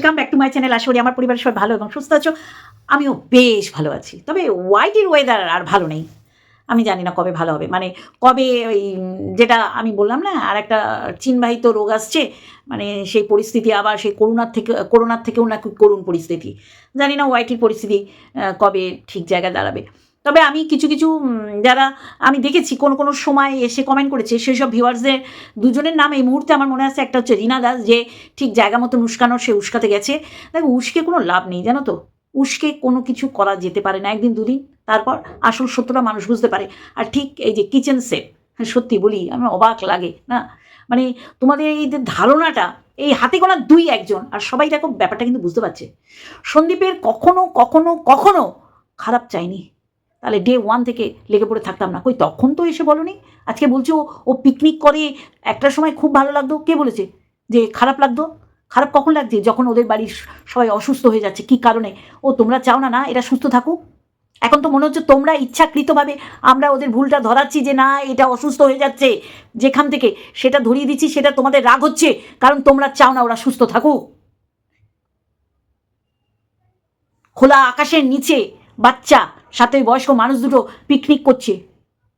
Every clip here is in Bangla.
Welcome back to my channel আশা করি আমার পরিবারের সবাই ভালো এবং সুস্থ আছো। আমিও বেশ ভালো আছি। তবে হোয়াইটের ওয়েদার আর ভালো নেই। আমি জানি না কবে ভালো হবে। মানে কবে ওই যেটা আমি বললাম না, আর একটা চীনবাহিত রোগ আসছে মানে সেই পরিস্থিতি আবার সেই করোনার থেকে করোনার থেকেও নাকি করুণ পরিস্থিতি। জানি না ওয়াইটির পরিস্থিতি কবে ঠিক জায়গায় দাঁড়াবে। তবে আমি কিছু কিছু যারা আমি দেখেছি, কোন, কোনো সময় এসে কমেন্ট করেছে সেই সব ভিউয়ার্সদের দুজনের নাম এই মুহূর্তে আমার মনে আছে একটা হচ্ছে রিনা দাস, যে ঠিক জায়গা মতো উস্কানো সে উস্কাতে গেছে। দেখো, উস্কে কোনো লাভ নেই, জানো তো? উস্কে কোনো কিছু করা যেতে পারে না, একদিন, দুদিন, তারপর আসল সত্যটা মানুষ বুঝতে পারে। আর ঠিক এই যে কিচেন সেফ সত্যি বলি, আমার অবাক লাগে, না? মানে তোমাদের এই যে ধারণাটা, এই হাতে গোনা দুই একজন, আর সবাই দেখো ব্যাপারটা কিন্তু বুঝতে পারছে। সন্দীপের কখনো কখনো কখনো খারাপ চাইনি তাহলে ডে ওয়ান থেকে লেগে পড়ে থাকতাম না। কই, তখন তো এসে বলনি? আজকে বলছো ও পিকনিক করে, একটা সময় খুব ভালো লাগতো। কে বলেছে? যে খারাপ লাগতো? খারাপ কখন লাগছে? যখন ওদের বাড়ির সবাই অসুস্থ হয়ে যাচ্ছে, কি কারণে? ও, তোমরা চাও না না, এরা সুস্থ থাকুক। এখন তো মনে হচ্ছে তোমরা ইচ্ছাকৃতভাবে আমরা ওদের ভুলটা ধরাচ্ছি যে, না, এটা অসুস্থ হয়ে যাচ্ছে। যেখান থেকে সেটা ধরিয়ে দিচ্ছি, সেটা তোমাদের রাগ হচ্ছে, কারণ তোমরা চাও না ওরা সুস্থ থাকুক। খোলা আকাশের নিচে বাচ্চা সাথে বয়স্ক মানুষ দুটো পিকনিক করছে।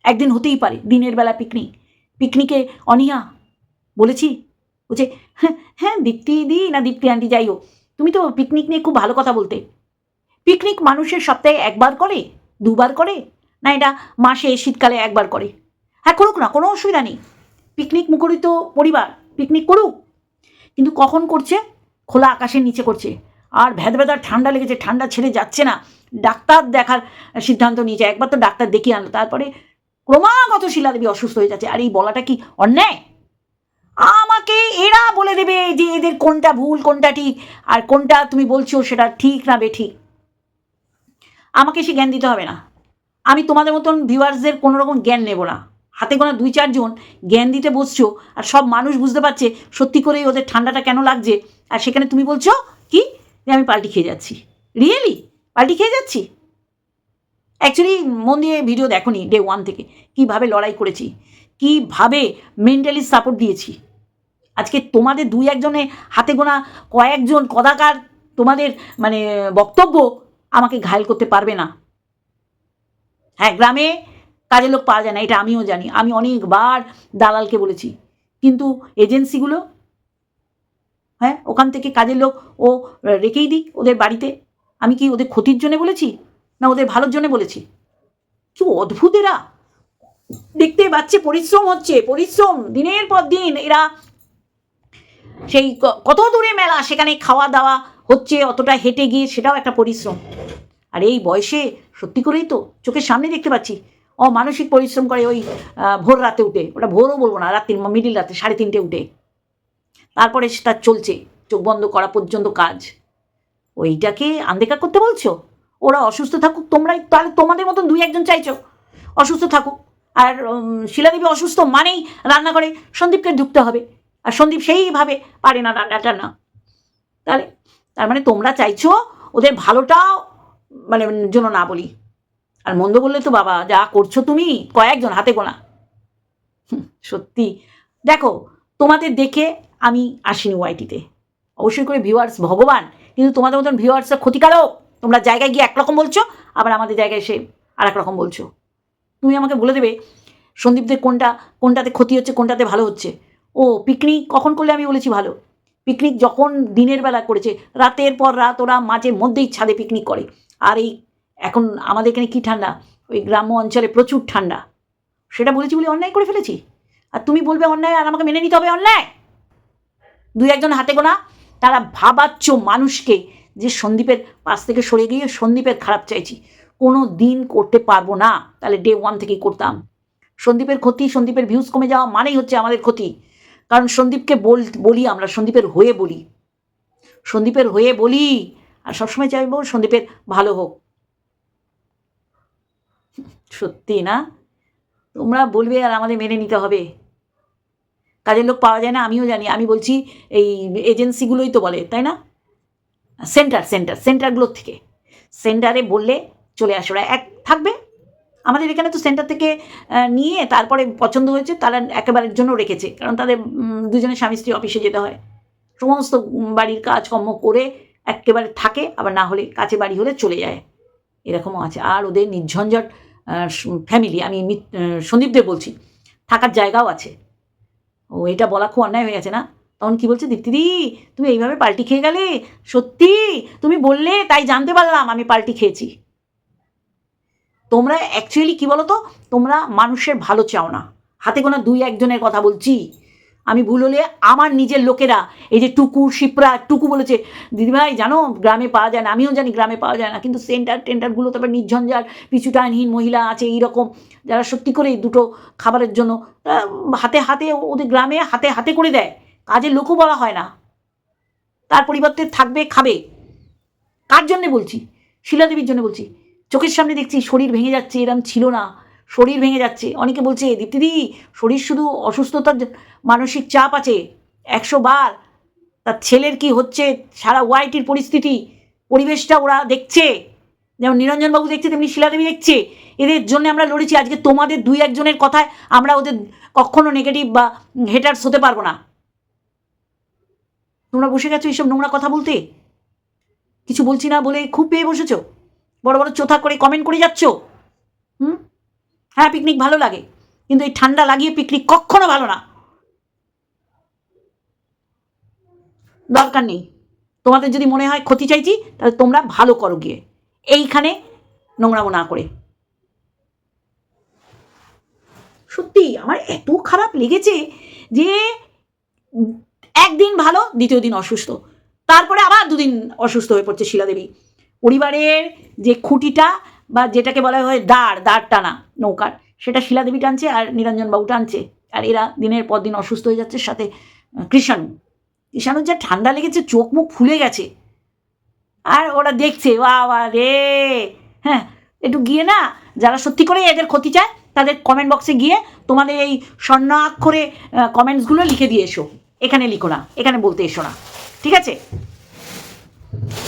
একদিন হতেই পারে, দিনের বেলা পিকনিক পিকনিকে অনিয়া বলেছি বলছে হ্যাঁ হ্যাঁ দীপ্তি দি না দীপ্তি আন্টি, যাই হোক। তুমি তো পিকনিক নিয়ে খুব ভালো কথা বলতে। পিকনিক মানুষের সপ্তাহে একবার করে, দুবার করে, না এটা মাসে, শীতকালে একবার করে? হ্যাঁ করুক না, কোনো অসুবিধা নেই। পিকনিক মুখরিত পরিবার পিকনিক করুক। কিন্তু কখন করছে? খোলা আকাশের নিচে করছে। আর ভেদ ভেদার ঠান্ডা লেগেছে, ঠান্ডা ছেড়ে যাচ্ছে না। ডাক্তার দেখার সিদ্ধান্ত নিয়েছে। একবার তো ডাক্তার দেখিয়ে আনলো। তারপরে ক্রমাগত শিলাদেবী অসুস্থ হয়ে যাচ্ছে। আর এই বলাটা কি অন্যায়? আমাকে এরা বলে দেবে যে এদের কোনটা ভুল, কোনটা ঠিক, আর কোনটা তুমি বলছো সেটা ঠিক না বেঠিক আমাকে সে জ্ঞান দিতে হবে না। আমি তোমাদের মতন ভিউয়ার্সদের কোনো রকম জ্ঞান নেব না। হাতে গোনা দুই চারজন জ্ঞান দিতে বসছো আর সব মানুষ বুঝতে পারছে সত্যি করেই ওদের ঠান্ডাটা কেন লাগছে। আর সেখানে তুমি বলছো কি? যে আমি পাল্টি খেয়ে যাচ্ছি। রিয়েলি পাল্টি খেয়ে যাচ্ছি? অ্যাকচুয়ালি মন দিয়ে ভিডিও দেখোনি ডে ওয়ান থেকে। কীভাবে লড়াই করেছি? কীভাবে মেন্টালি সাপোর্ট দিয়েছি? আজকে তোমাদের দুই একজনে হাতে গোনা কয়েকজন কদাকার তোমাদের মানে বক্তব্য আমাকে ঘায়ল করতে পারবে না। হ্যাঁ গ্রামে কাজের লোক পাওয়া যায় না, এটা আমিও জানি। আমি অনেকবার দালালকে বলেছি। কিন্তু এজেন্সিগুলো হ্যাঁ ওখান থেকে কাজের লোক ও রেখেই দিক ওদের বাড়িতে। আমি কি ওদের ক্ষতির জন্য বলেছি? না ওদের ভালোর জন্য বলেছি? কি অদ্ভুত এরা! দেখতে পাচ্ছে, পরিশ্রম হচ্ছে, পরিশ্রম। দিনের পর দিন এরা সেই কত দূরে মেলা, সেখানে খাওয়া দাওয়া হচ্ছে, অতটা হেঁটে গিয়ে সেটাও একটা পরিশ্রম। আর এই বয়সে সত্যি করেই তো চোখের সামনে দেখতে পাচ্ছি ও মানসিক পরিশ্রম করে ওই ভোর রাতে উঠে। ওটা ভোরও বলব না, রাত্রি মিডিল রাতে, সাড়ে তিনটে উঠে। তারপরে তার চলছে, চোখ বন্ধ করা পর্যন্ত কাজ। ওইটাকে আনদেখা করতে বলছো? ওরা অসুস্থ থাকুক, তোমরাই তাহলে তোমাদের মতন দুই একজন চাইছো। অসুস্থ থাকুক। আর শিলাদেবী অসুস্থ মানেই রান্নাঘরে সন্দীপকে ঢুকতে হবে। আর সন্দীপ সেইভাবে পারে না রান্নাটা না। তাহলে, তার মানে তোমরা চাইছো ওদের ভালোটাও মানে জন্য না বলি। আর মন্দ বললে তো বাবা, যা করছ তুমি, কয়েকজন হাতে গোনা। সত্যি। দেখো, তোমাদের দেখে আমি আসিনি ওয়াইটিতে। অবশ্যই করে ভিউয়ার্স ভগবান কিন্তু তোমাদের মতন ভিউয়ার্সরা ক্ষতিকারক। তোমরা জায়গায় গিয়ে একরকম বলছো, আবার আমাদের জায়গায় এসে আর এক রকম বলছো। তুমি আমাকে বলে দেবে, সন্দীপদের কোনটা, কোনটাতে ক্ষতি হচ্ছে, কোনটাতে ভালো হচ্ছে? ও পিকনিক কখন করলে আমি বলেছি ভালো? পিকনিক যখন দিনের বেলা করেছে, রাতের পর রাত ওরা মাঝে মধ্যেই ছাদে পিকনিক করে। আর এই এখন আমাদের এখানে কী ঠান্ডা? ওই গ্রাম্য অঞ্চলে প্রচুর ঠান্ডা। সেটা বলেছি বলে অন্যায় করে ফেলেছি? আর তুমি বলবে অন্যায় আর আমাকে মেনে নিতে হবে অন্যায়? দুই একজন হাতে গোনা। তারা ভাবাচ্ছ মানুষকে যে সন্দীপের পাশ থেকে সরে গিয়ে সন্দীপের খারাপ চাইছি। কোনো দিন করতে পারব না। তাহলে ডে ওয়ান থেকেই করতাম। সন্দীপের ক্ষতি, সন্দীপের ভিউজ কমে যাওয়া মানেই হচ্ছে আমাদের ক্ষতি। কারণ সন্দীপকে বল, বলি আমরা, সন্দীপের হয়ে বলি। সন্দীপের হয়ে বলি আর সবসময় চাইব সন্দীপের ভালো হোক। সত্যি না? তোমরা বলবে আর আমাদের মেনে নিতে হবে। কাজের লোক পাওয়া যায় না আমিও জানি। আমি বলছি এই এজেন্সিগুলোই তো বলে তাই না? সেন্টার সেন্টার সেন্টারগুলোর থেকে। সেন্টারে বললে চলে আসে ওরা। এক থাকবে। আমাদের এখানে তো সেন্টার থেকে নিয়ে তারপরে পছন্দ হয়েছে তারা একেবারের জন্য রেখেছে। কারণ তাদের উম, দুজনের স্বামী স্ত্রী অফিসে যেতে হয়। সমস্ত বাড়ির কাজকর্ম করে একেবারে থাকে আবার না হলে কাছে বাড়ি হলে চলে যায়। এরকমও আছে। আর ওদের নির্ঝঞ্ঝট ফ্যামিলি আমি সন্দীপদের বলছি থাকার জায়গাও আছে। ও, এটা বলা খুব অন্যায় হয়ে গেছে না? তখন কি বলছে, দীপ্তিদি, তুমি এইভাবে পাল্টি খেয়ে গেলে? সত্যি? তুমি বললে, তাই জানতে পারলাম আমি পাল্টি খেয়েছি। তোমরা অ্যাকচুয়ালি কি বলো তো তোমরা মানুষের ভালো চাও না। হাতে গোনা দুই একজনের কথা বলছি। আমি ভুল হলে আমার নিজের লোকেরা, এই যে টুকু, শিপ্রা, টুকু বলেছে, দিদিভাই, জানো, গ্রামে পাওয়া যায় না, আমিও জানি গ্রামে পাওয়া যায় না, কিন্তু সেন্টার টেন্টারগুলো তারপর নির্ঝঞ্ঝাট পিছুটানহীন মহিলা আছে, এইরকম, যারা সত্যি করে দুটো খাবারের জন্য হাতে হাতে ওদের গ্রামে হাতে হাতে করে দেয়, কাজের লোকও বলা হয় না। তার পরিবর্তে থাকবে, খাবে। কার জন্যে বলছি? শিলাদেবীর জন্য বলছি। চোখের সামনে দেখছি, শরীর ভেঙে যাচ্ছে, এরম ছিল না। শরীর ভেঙে যাচ্ছে। অনেকে বলছে দীপ্তিদি শরীর শুধু অসুস্থতার মানসিক চাপ আছে। একশো বার তার ছেলের কি হচ্ছে? সারা ওয়াইটির পরিস্থিতি, পরিবেশটা ওরা দেখছে। যেমন নিরঞ্জনবাবু দেখছে, তেমনি শিলাদেবী দেখছে। এদের জন্য আমরা লড়েছি। আজকে তোমাদের দুই একজনের কথায় আমরা ওদের কখনো নেগেটিভ বা হেটার্স হতে পারব না। তোমরা বসে গেছো এইসব নোংরা কথা বলতে? কিছু বলছি না বলে খুব পেয়ে বসেছো? বড় বড় চোথা করে কমেন্ট করে যাচ্ছ? হুম? হ্যাঁ পিকনিক ভালো লাগে, কিন্তু এই ঠান্ডা লাগিয়ে পিকনিক কখনো ভালো না। দরকার নেই। তোমাদের যদি মনে হয় ক্ষতি চাইছি, তাহলে তোমরা ভালো করো গিয়ে। এইখানে নোংরামো না করে। সত্যি, আমার এত খারাপ লেগেছে যে একদিন ভালো, দ্বিতীয় দিন অসুস্থ। তারপরে আবার দুদিন অসুস্থ হয়ে পড়ছে শিলাদেবী। পরিবারের যে খুঁটিটা বা যেটাকে বলা হয় দাঁড় দাঁড় টানা নৌকার, সেটা শিলাদেবী টানছে আর নিরঞ্জনবাবু টানছে। আর এরা দিনের পর দিন অসুস্থ হয়ে যাচ্ছে, সাথে কৃষাণু। কৃষাণুর যা ঠান্ডা লেগেছে, চোখ মুখ ফুলে গেছে। আর ওরা দেখছে, বাবা রে! হ্যাঁ একটু গিয়ে না, যারা সত্যি করে এদের ক্ষতি চায়, তাদের কমেন্ট বক্সে গিয়ে তোমাদের এই স্বর্ণাক্ষরে কমেন্টসগুলো লিখে দিয়ে এসো। এখানে লিখো না, এখানে বলতে এসো না। ঠিক আছে?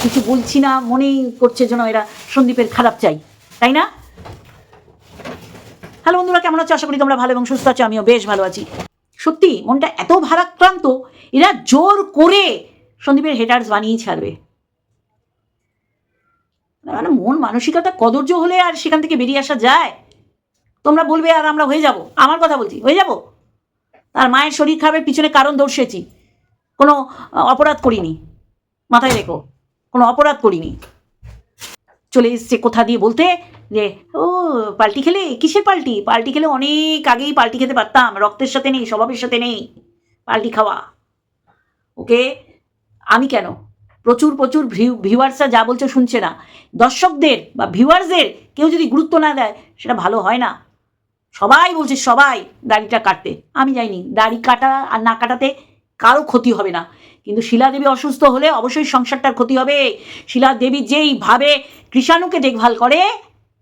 কিছু বলছি না, মনেই করছে যেন এরা সন্দীপের খারাপ চাই, তাই না? হ্যালো বন্ধুরা, কেমন আছো? আশা করি তোমরা ভালো এবং সুস্থ আছো, আমিও বেশ ভালো আছি। সত্যি, মনটা এত ভারাক্রান্ত, এরা জোর করে সন্দীপের হেটার্স বানিয়ে ছাড়বে। মানে মন মানসিকতা কদর্য হলে আর সেখান থেকে বেরিয়ে আসা যায়। তোমরা বলবে, আর আমরা হয়ে যাব। আমার কথা বলছি, হয়ে যাব? তার মায়ের শরীর খারাপের পিছনে কারণ দর্শেছি কোনো অপরাধ করিনি। মাথায় রেখো। কোনো অপরাধ করিনি। চলে এসছে কোথা দিয়ে বলতে যে, ও, পাল্টি খেলে? কিসের পাল্টি? পাল্টি খেলে অনেক আগেই পাল্টি খেতে পারতাম। রক্তের সাথে নেই, স্বভাবের সাথে নেই। পাল্টি খাওয়া। ওকে? আমি কেন? প্রচুর প্রচুর ভিউয়ার্সরা যা বলছে শুনছে না। দর্শকদের বা ভিউয়ার্সদের কেউ যদি গুরুত্ব না দেয়, সেটা ভালো হয় না। সবাই বলছে, সবাই দাড়িটা কাটতে। আমি যাইনি। দাড়ি কাটা আর না কাটাতে কারও ক্ষতি হবে না। কিন্তু শিলাদেবী অসুস্থ হলে অবশ্যই সংসারটার ক্ষতি হবে। শিলাদেবী যেইভাবে কৃষাণুকে দেখভাল করে,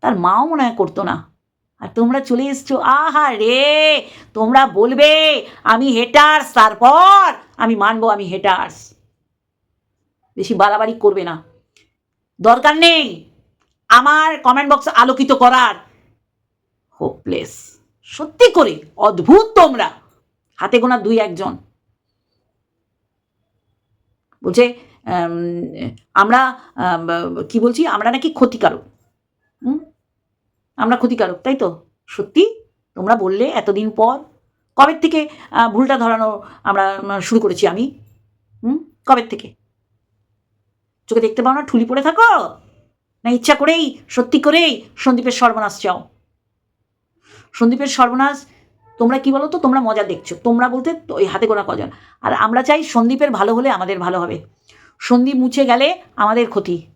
তার মাও মনে হয় করতো না। আর তোমরা চলে এসছো, আহা রে, তোমরা বলবে, আমি হেটার্স, তারপর আমি মানবো আমি হেটার্স। বেশি বাড়াবাড়ি করবে না। দরকার নেই আমার কমেন্ট বক্স আলোকিত করার। হোপলেস সত্যি করে, অদ্ভুত তোমরা। হাতে গোনা দুই একজন। বলছে আমরা আম, কি বলছি? আমরা নাকি ক্ষতিকারক। আমরা ক্ষতিকারক তাই তো? সত্যি? তোমরা বললে এতদিন পর। কবের থেকে ভুলটা ধরানো আমরা শুরু করেছি আমি? হুম? কবে থেকে? চোখে দেখতে পাও না? ঠুলি পড়ে থাকো? না ইচ্ছা করেই সত্যি করেই সন্দীপের সর্বনাশ চাও? সন্দীপের সর্বনাশ তোমরা কি বলো তো তোমরা মজা দেখছ। তোমরা বলতে ওই হাতে গোনা কজন। আর আমরা চাই সন্দীপের ভালো হলে আমাদের ভালো হবে। সন্দীপ মুছে গেলে আমাদের ক্ষতি।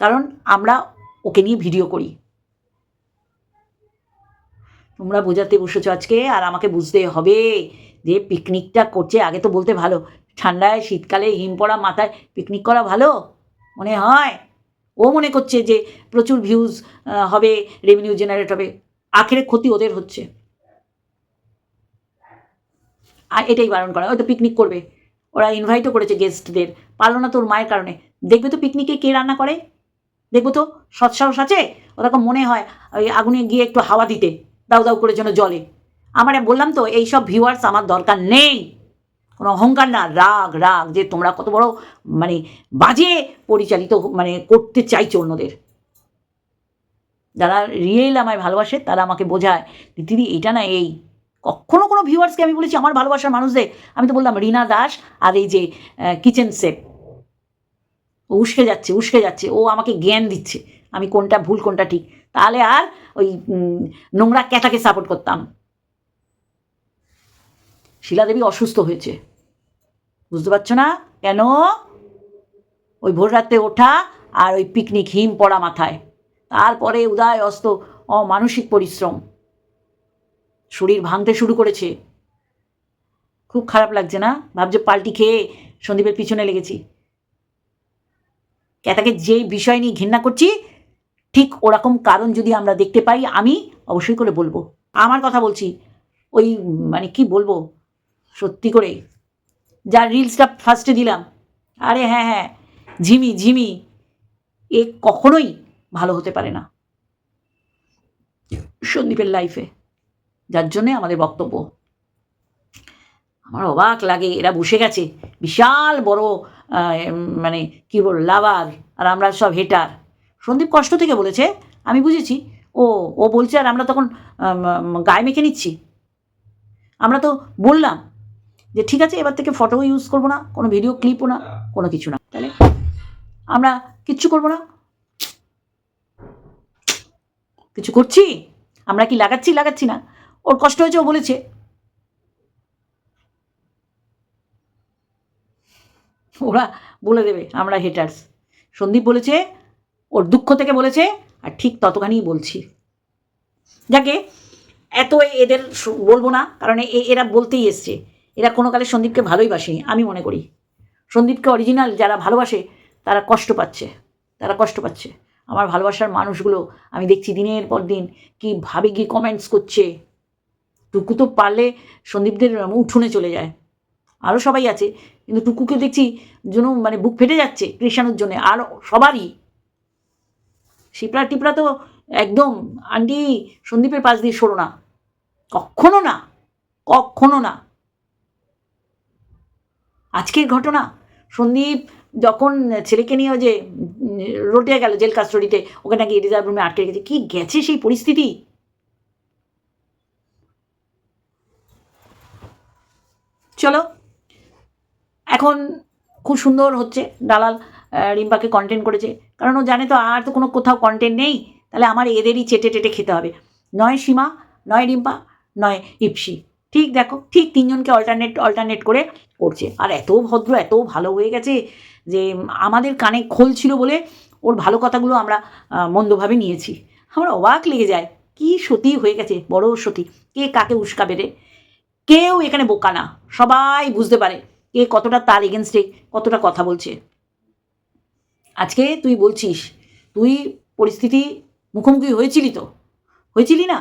কারণ আমরা ওকে নিয়ে ভিডিও করি। তোমরা বোঝাতে বসেছো আজকে, আর আমাকে বুঝতে হবে যে পিকনিকটা করছে আগে তো বলতে ভালো। ঠান্ডায়, শীতকালে, হিম পড়া মাথায় পিকনিক করা ভালো? মনে হয়? ও মনে করছে যে প্রচুর ভিউজ হবে রেভিনিউ জেনারেট হবে। আখেরে ক্ষতি ওদের হচ্ছে। আর এটাই বারণ করা হয়তো পিকনিক করবে। ওরা ইনভাইটও করেছে গেস্টদের পারল না তোর মায়ের কারণে। দেখবে তো পিকনিকে কে রান্না করে? দেখব তো, সৎসাহস আছে? ওরকম মনে হয়, ওই আগুনে গিয়ে একটু হাওয়া দিতে, দাউ দাউ করে যেন জলে আমার বললাম তো এইসব ভিউয়ার্স আমার দরকার নেই। কোনো অহংকার না, রাগ রাগ, যে তোমরা কত বড় মানে বাজে পরিচালিত মানে করতে চাইছো অন্যদের। যারা রিয়েল আমায় ভালোবাসে, তারা আমাকে বোঝায়, দিদি, এটা না এই কখনো কোনো ভিউয়ার্সকে আমি বলেছি, আমার ভালোবাসার মানুষদের। আমি তো বললাম, রিনা দাস আর এই যে কিচেন সেট ও উস্কে যাচ্ছে উস্কে যাচ্ছে। ও আমাকে জ্ঞান দিচ্ছে, আমি কোনটা ভুল, কোনটা ঠিক? তাহলে আর ওই নোংরা ক্যাটাকে সাপোর্ট করতাম। শিলাদেবী অসুস্থ হয়েছে। বুঝতে পারছ না কেন? ওই ভোর রাত্রে ওঠা আর ওই পিকনিক হিম পড়া মাথায়। তারপরে উদয় অস্ত অমানসিক পরিশ্রম। শরীর ভাঙতে শুরু করেছে। খুব খারাপ লাগছে না? ভাবছে পাল্টি খেয়ে সন্দীপের পিছনে লেগেছি। ক্যাতাকে যেই বিষয় নিয়ে ঘৃণা করছি, ঠিক ওরকম কারণ যদি আমরা দেখতে পাই, আমি অবশ্যই করে বলব। আমার কথা বলছি, ওই মানে কি বলব? সত্যি করে। যার রিলসটা ফার্স্টে দিলাম। আরে হ্যাঁ হ্যাঁ ঝিমি ঝিমি, এ কখনোই ভালো হতে পারে না। সন্দীপের লাইফে যার জন্যে আমাদের বক্তব্য। আমার অবাক লাগে, এরা বসে গেছে। বিশাল বড় মানে কি বল, লাভার, আর আমরা সব হেটার। সন্দীপ কষ্ট থেকে বলেছে, আমি বুঝেছি। ও ও বলছে, আর আমরা তখন গায়ে মেখে নিচ্ছি। আমরা তো বললাম যে, ঠিক আছে, এবার থেকে ফটো ইউজ করব না, কোনো ভিডিও ক্লিপও না, কোনো কিছু না। তাহলে আমরা কিচ্ছু করব না? কিছু করছি? আমরা কি লাগাচ্ছি লাগাচ্ছি না? ওর কষ্ট হয়েছে, ও বলেছে। ওরা বলে দেবে, আমরা হেটার্স সন্দীপ বলেছে, ওর দুঃখ থেকে বলেছে, আর ঠিক ততখানিই বলছি। যাকে এত এদের বলব না, কারণ এরা বলতেই এসছে। এরা কোনো কালে সন্দীপকে ভালোই বাসেনি আমি মনে করি। সন্দীপকে অরিজিনাল যারা ভালোবাসে, তারা কষ্ট পাচ্ছে, তারা কষ্ট পাচ্ছে। আমার ভালোবাসার মানুষগুলো, আমি দেখছি দিনের পর দিন কীভাবে গিয়ে কমেন্টস করছে। টুকু তো পারলে সন্দীপদের উঠোনে চলে যায়। আরও সবাই আছে কিন্তু টুকুকে দেখছি যেন মানে বুক ফেটে যাচ্ছে কৃষাণুর জন্য আর সবারই। শিপরা টিপরা তো একদম আন্টি সন্দীপের পাশ দিয়ে সরো না। কখনো না কখনো না। আজকের ঘটনা সন্দীপ যখন ছেলেকে নিয়ে যে উম, রোটে গেল জেল কাস্টডিতে ওকে নাকি রিজার্ভ রুমে আটকে গেছে কি গেছে সেই পরিস্থিতি? চলো। এখন খুব সুন্দর হচ্ছে। দালাল রিম্পাকে কন্টেন্ট করেছে। কারণ ও জানে তো আর তো কোনো কোথাও কন্টেন্ট নেই। তাহলে আমার এদেরই চেটে টেটে খেতে হবে। নয় সীমা, নয় রিম্পা, নয় ইপসি। ঠিক দেখো, ঠিক তিনজনকে অল্টারনেট অল্টারনেট করে করছে। আর এত ভদ্র, এত ভালো হয়ে গেছে যে আমাদের কানে খোল ছিল বলে ওর ভালো কথাগুলো আমরা মন্দভাবে নিয়েছি। আমার অবাক লেগে যায়। কি সতী হয়ে গেছে, বড় সতী। কে কাকে উস্কাবে রে? কেউ এখানে বোকা না। সবাই বুঝতে পারে কে কতটা তার এগেনস্টে কতটা কথা বলছে। আজকে তুই বলছিস, তুই পরিস্থিতি মুখোমুখি হয়েছিলি তো? হয়েছিলি না?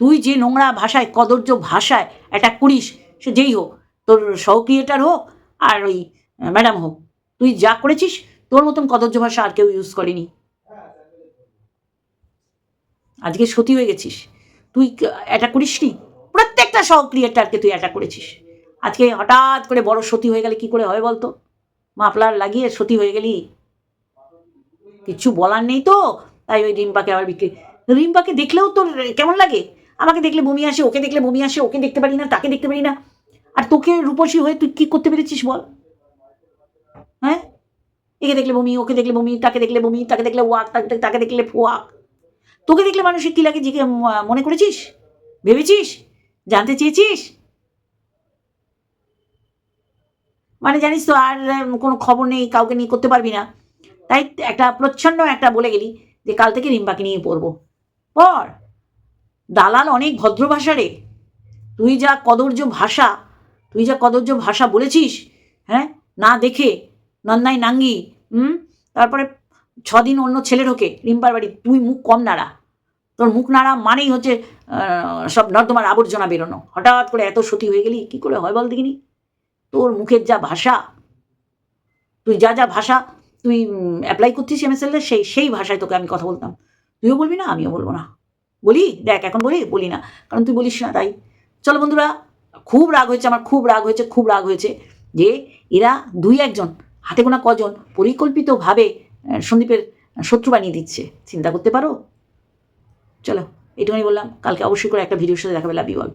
তুই যে নোংরা ভাষায় কদর্য ভাষায় অ্যাটাক করিস, সে যেই হোক, তোর সহক্রিয়েটার হোক আর ওই ম্যাডাম হোক, তুই যা করেছিস, তোর মতন কদর্য ভাষা আর কেউ ইউজ করেনি। আজকে সতী হয়ে গেছিস। তুই অ্যাটাক করিস নি প্রত্যেকটা সহক্রিয়েটারকে তুই অ্যাটাক করেছিস? আজকে হঠাৎ করে বড় সতী হয়ে গেলে কি করে হয় বলতো? মাফলার লাগিয়ে সতী হয়ে গেলি? কিচ্ছু বলার নেই তো? তাই ওই রিম্পাকে আবার বিক্রি রিম্পাকে দেখলেও তোর কেমন লাগে? আমাকে দেখলে বমি আসে, ওকে দেখলে বমি আসে, ওকে দেখতে পারি না, তাকে দেখতে পারি না। আর তোকে রূপসী হয়ে তুই কি করতে পেরেছিস বল? হ্যাঁ? একে দেখলে বমি, ওকে দেখলে বমি, তাকে দেখলে বমি, তাকে দেখলে ওয়াক, তাকে তাকে দেখলে ফোয়াক। তোকে দেখলে মানুষের কী লাগে ম- মনে করেছিস? ভেবেছিস? জানতে চেয়েছিস? মানে জানিস তো আর কোনো খবর নেই, কাউকে নিয়ে করতে পারবি না। তাই একটা প্রচ্ছন্ন একটা বলে গেলি যে কাল থেকে রিম্বাকে নিয়ে পড়ব। পর দালাল অনেক ভদ্র ভাষা রে। তুই যা কদর্য ভাষা, তুই যা কদর্য ভাষা বলেছিস হ্যাঁ? না দেখে, নন্দাই নাঙ্গি, হুম? তারপরে ছদিন অন্য ছেলে ঢোকে, রিম্পার বাড়ি। তুই মুখ কম নাড়া। তোর মুখ নাড়া মানেই হচ্ছে সব নর্দমার আবর্জনা বেরোনো। হঠাৎ করে এত সতী হয়ে গেলি, কী করে হয় বল দেখিনি? তোর মুখের যা ভাষা, তুই যা যা ভাষা তুই অ্যাপ্লাই করছিস এমএসএল সেই সেই ভাষায় তোকে আমি কথা বলতাম। তুইও বলবি না, আমিও বলব না। বলি? দেখ, এখন বলি? বলি না। কারণ তুই বলিস না তাই। চলো বন্ধুরা, খুব রাগ হয়েছে আমার, খুব রাগ হয়েছে, খুব রাগ হয়েছে যে এরা দুই একজন, হাতে গোনা কজন পরিকল্পিতভাবে সন্দীপের শত্রু বানিয়ে দিচ্ছে। চিন্তা করতে পারো? চলো এটুকুনি বললাম। কালকে অবশ্যই করে একটা ভিডিওর সাথে দেখাবে লাভ ইউ অল